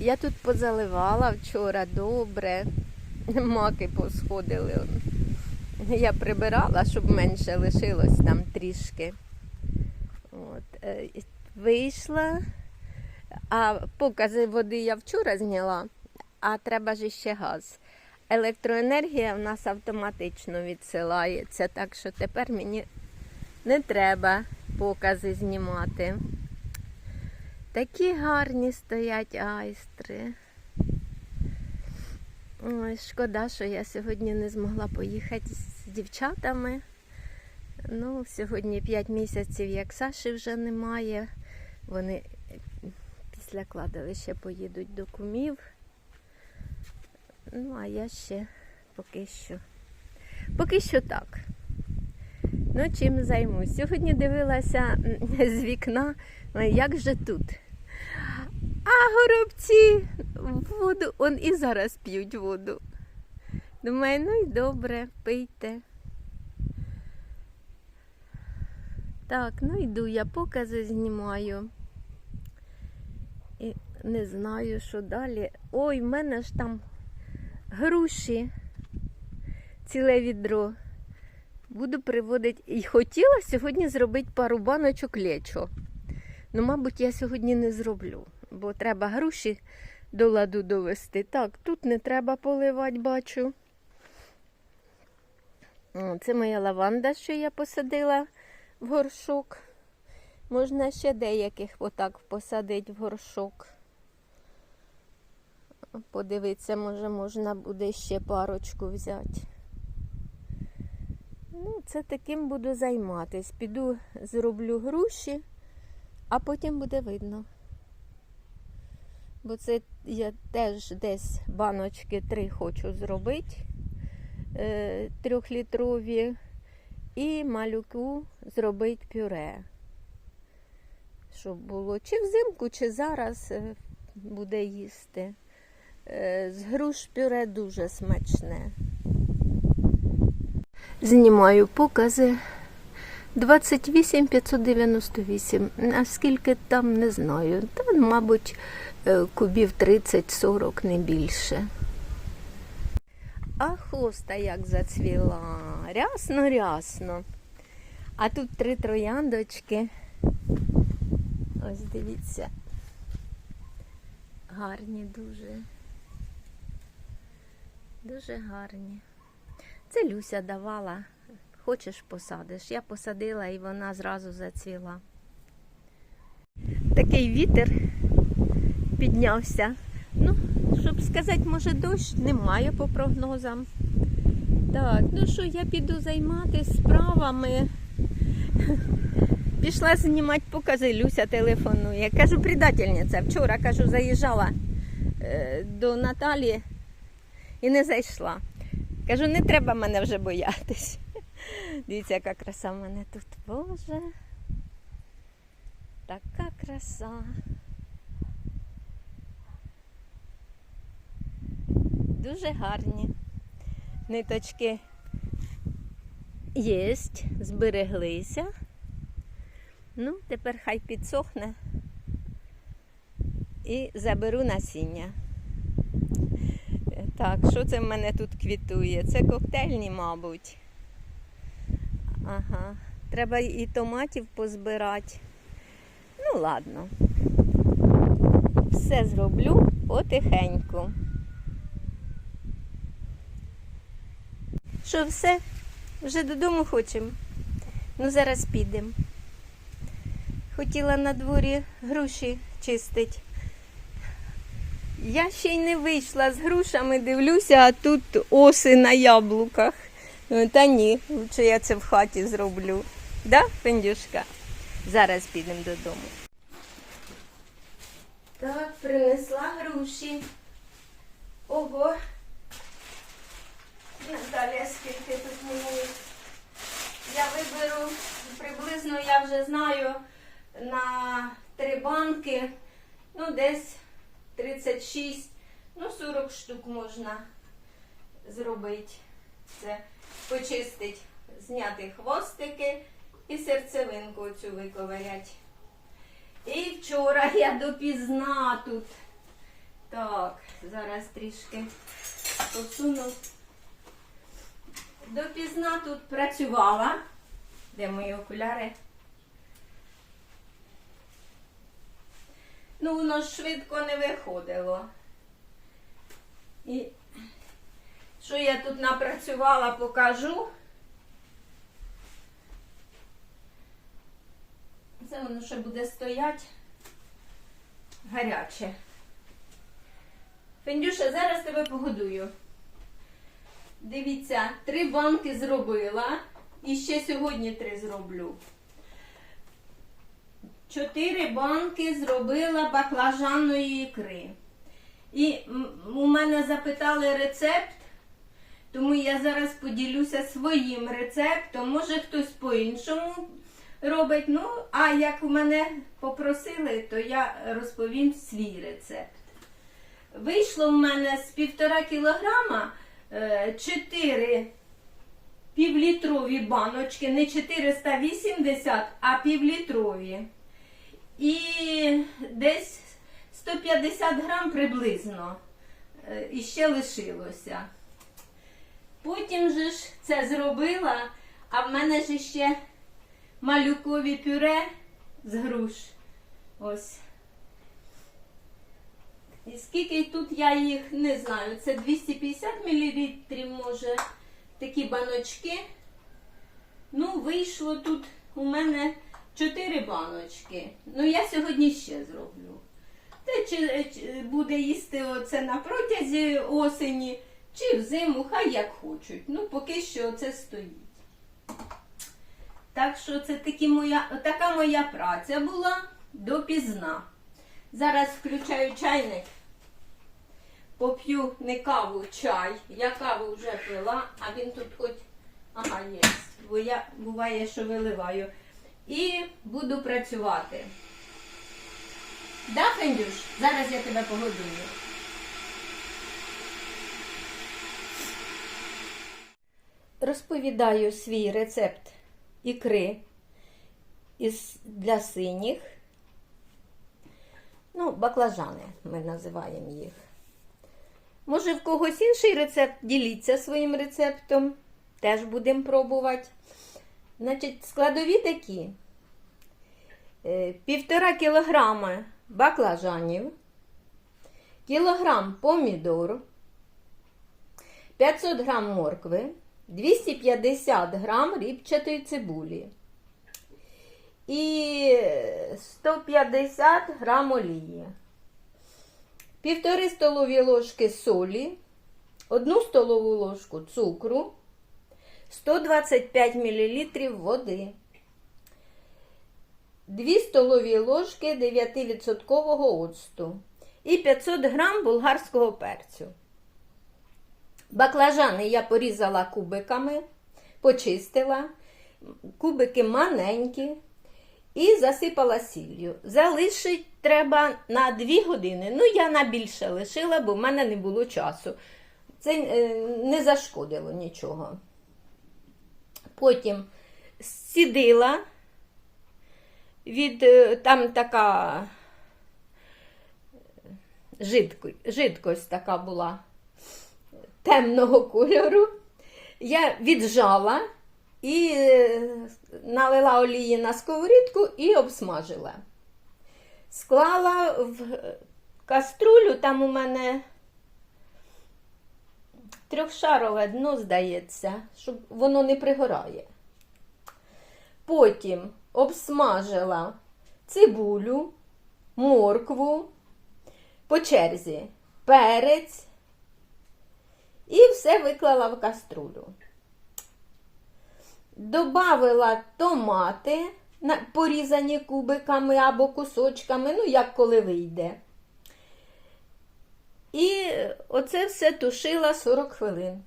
Я тут позаливала вчора добре. Маки посходили. Я прибирала, щоб менше лишилось там трішки. От, е, вийшла, а покази води я вчора зняла, а треба ж ще газ. Електроенергія в нас автоматично відсилається, так що тепер мені не треба покази знімати. Такі гарні стоять айстри. Ой, шкода, що я сьогодні не змогла поїхати з дівчатами. Ну, сьогодні 5 місяців, як Саші вже немає. Вони після кладовища поїдуть до кумів. Ну, а я ще поки що. Поки що так. Ну, чим займусь? Сьогодні дивилася з вікна, як же тут. А горобці воду, он і зараз п'ють воду. Думаю, ну і добре, пийте. Так, ну йду, я покази знімаю. І не знаю, що далі. Ой, в мене ж там груші, ціле відро. Буду приводити. І хотіла сьогодні зробити пару баночок лечо. Ну, мабуть, я сьогодні не зроблю, бо треба груші до ладу довести. Так, тут не треба поливати, бачу. Це моя лаванда, що я посадила в горшок. Можна ще деяких отак посадити в горшок. Подивитися, може, можна буде ще парочку взяти. Ну, це таким буду займатись. Піду зроблю груші, а потім буде видно. Бо це я теж десь баночки три хочу зробити е, трьохлітрові і малюку зробити пюре. Щоб було чи взимку, чи зараз е, буде їсти. Е, з груш пюре дуже смачне. Знімаю покази 28 598. А скільки там не знаю. Та, мабуть, е, кубів 30-40, не більше. А хоста як зацвіла. Рясно, рясно. А тут три трояндочки. Ось дивіться. Гарні дуже. Дуже гарні. Це Люся давала. Хочеш посадиш. Я посадила і вона зразу зацвіла. Такий вітер піднявся. Ну, щоб сказати, може, дощ немає по прогнозам. Так, ну що, я піду займатися справами. Пішла знімати покази, Люся телефонує. Кажу, предательниця. Вчора кажу, заїжджала е, до Наталі і не зайшла. Кажу, не треба мене вже боятись. Дивіться, яка краса в мене тут. Боже. Така краса. Дуже гарні. Ниточки єсть, збереглися. Ну, тепер хай підсохне і заберу насіння. Так, що це в мене тут квітує? Це коктейльні, мабуть. Ага. Треба і томатів позбирати. Ну, ладно. Все зроблю потихеньку. Що, все? Вже додому хочемо? Ну, зараз підемо. Хотіла на дворі груші чистить. Я ще й не вийшла з грушами, дивлюся, а тут оси на яблуках. Ну, Та ні, лучше я це в хаті зроблю. Да, Фендюшка? Зараз підемо додому. Так, принесла груші. Ого. Наталя, скільки тут мені. Я виберу приблизно, я вже знаю, на три банки, ну десь 36, ну 40 штук можна зробити. Це почистить, зняти хвостики і серцевинку оцю виковирять. І вчора я допізна тут Так, зараз трішки посуну. Допізна тут працювала. Де мої окуляри? Ну, воно швидко не виходило. І що я тут напрацювала, покажу. Це воно ще буде стоять гаряче. Фендюша, зараз тебе погодую. Дивіться, три банки зробила. І ще сьогодні три зроблю. Чотири банки зробила баклажанної ікри. І у мене запитали рецепт, тому я зараз поділюся своїм рецептом. Може хтось по-іншому робить. Ну, а як у мене попросили, то я розповім свій рецепт. Вийшло в мене з півтора кілограма е, 4 півлітрові баночки, не 480, а півлітрові. І десь 150 грам приблизно е, іще лишилося. Потім же ж це зробила, а в мене ж ще малюкові пюре з груш. Ось. І скільки тут я їх не знаю. Це 250 мл, може, такі баночки. Ну, вийшло тут у мене 4 баночки. Ну, я сьогодні ще зроблю. Те, чи, буде їсти оце на протязі осені, чи взиму, хай як хочуть. Ну, поки що це стоїть. Так що це такі моя, така моя праця була допізна. Зараз включаю чайник, поп'ю не каву, чай. Я каву вже пила, а він тут хоч ага, є. Бо я буває, що виливаю. І буду працювати. Да, Фендюш? Зараз я тебе погодую. Розповідаю свій рецепт ікри для синіх. Ну, баклажани ми називаємо їх. Може, в когось інший рецепт, діліться своїм рецептом. Теж будемо пробувати. Значить, складові такі: Е, півтора кілограма баклажанів, кілограм помідор, 500 грам моркви, 250 грам рібчатої цибулі. І 150 грам олії, півтори столові ложки солі, одну столову ложку цукру, 125 мл води, 2 столові ложки 9% оцту. І 500 грам болгарського перцю. Баклажани я порізала кубиками, почистила, кубики маленькі і засипала сіллю. Залишить треба на 2 години. Ну, я на більше лишила, бо в мене не було часу. Це е, не зашкодило нічого. Потім сідила від е, там така жидко, жидкость така була темного кольору. Я віджала і е, налила олії на сковорідку і обсмажила. Склала в каструлю, там у мене трьохшарове дно, здається, щоб воно не пригорає. Потім обсмажила цибулю, моркву, по черзі, перець і все виклала в каструлю. Добавила томати, порізані кубиками або кусочками, ну, як коли вийде. І оце все тушила 40 хвилин.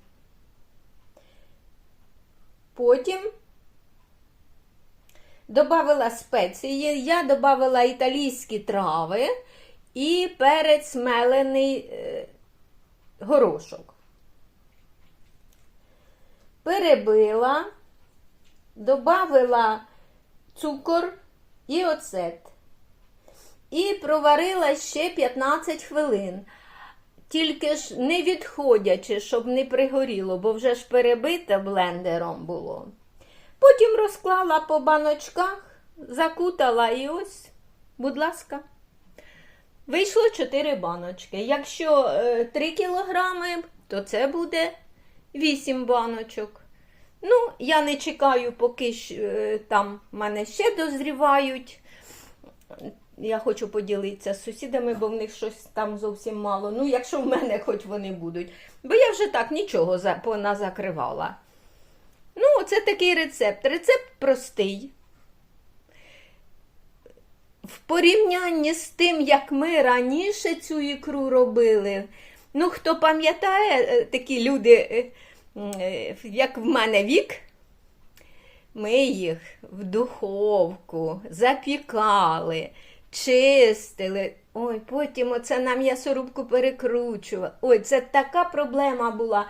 Потім Добавила спеції, я додавала італійські трави і перець мелений е, горошок. Перебила, додавила цукор і оцет. І проварила ще 15 хвилин. Тільки ж не відходячи, щоб не пригоріло, бо вже ж перебите блендером було. Потім розклала по баночках, закутала і ось, будь ласка. Вийшло 4 баночки. Якщо е, 3 кілограми, то це буде 8 баночок. Ну, я не чекаю, поки е, там мене ще дозрівають. Я хочу поділитися з сусідами, бо в них щось там зовсім мало. Ну, якщо в мене хоч вони будуть. Бо я вже так нічого за- поназакривала. Ну, це такий рецепт. Рецепт простий. В порівнянні з тим, як ми раніше цю ікру робили. Ну, хто пам'ятає, е, такі люди, е, е, як в мене вік, ми їх в духовку запікали, чистили. Ой, потім оце на м'ясорубку перекручували. Ой, це така проблема була.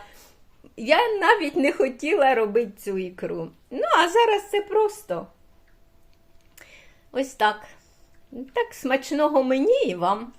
Я навіть не хотіла робити цю ікру. Ну, а зараз це просто. Ось так. Так смачного мені і вам.